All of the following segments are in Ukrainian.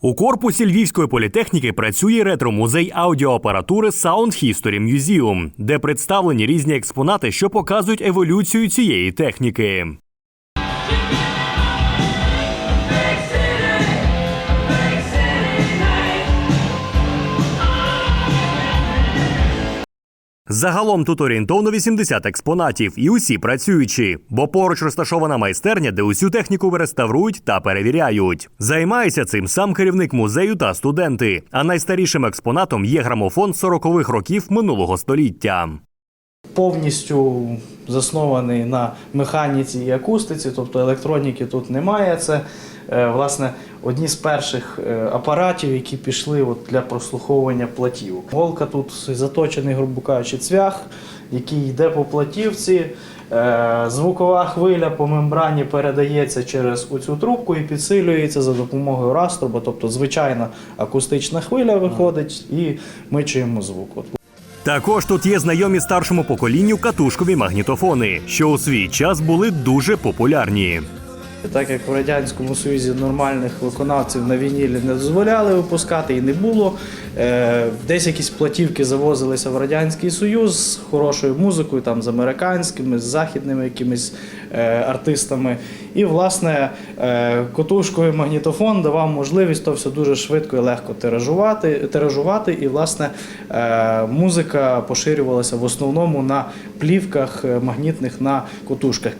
У корпусі львівської політехніки працює ретро-музей аудіоапаратури Sound History Museum, де представлені різні експонати, що показують еволюцію цієї техніки. Загалом тут орієнтовно 80 експонатів, і усі працюючі, бо поруч розташована майстерня, де усю техніку реставрують та перевіряють. Займається цим сам керівник музею та студенти. А найстарішим експонатом є грамофон 40-х років минулого століття. Повністю заснований на механіці і акустиці, тобто електроніки тут немає. Це е, власне одні з перших е, апаратів, які пішли от для прослуховування платівок. Голка тут заточений, грубо кажучи, цвях, який йде по платівці. Е, Звукова хвиля по мембрані передається через оцю трубку і підсилюється за допомогою раструба, тобто звичайна акустична хвиля виходить, і ми чуємо звук. От Також тут є знайомі старшому поколінню катушкові магнітофони, що у свій час були дуже популярні. Так як в Радянському Союзі нормальних виконавців на вінілі не дозволяли випускати і не було. е, Десь якісь платівки завозилися в Радянський Союз з хорошою музикою, там з американськими, з західними якимись е, артистами. І, власне, е, котушковий магнітофон давав можливість то все дуже швидко і легко тиражувати. тиражувати. І, власне, музика поширювалася в основному на плівках магнітних на котушках.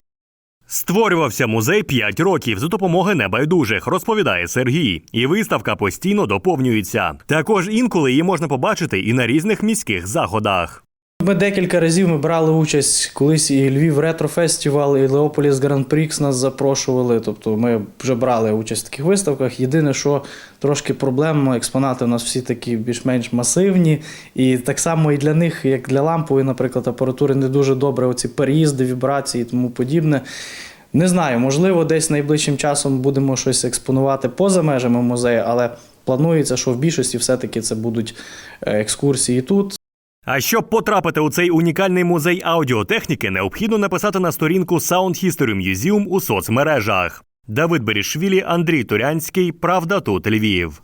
Створювався музей 5 років за допомоги небайдужих, розповідає Сергій. І виставка постійно доповнюється. Також інколи її можна побачити і на різних міських заходах. Ми декілька разів ми брали участь колись і Львів Ретро-фестивал, і Леополіс Гранд Прікс нас запрошували. Тобто ми вже брали участь в таких виставках. Єдине, що трошки проблемно, експонати у нас всі такі більш-менш масивні. І так само і для них, як для лампової, наприклад, апаратури, не дуже добре оці переїзди, вібрації і тому подібне. Не знаю, можливо, десь найближчим часом будемо щось експонувати поза межами музею, але планується, що в більшості все-таки це будуть е, екскурсії тут. А щоб потрапити у цей унікальний музей аудіотехніки, необхідно написати на сторінку Sound History Museum у соцмережах. Давид Берішвілі, Андрій Турянський, Правда тут Львів.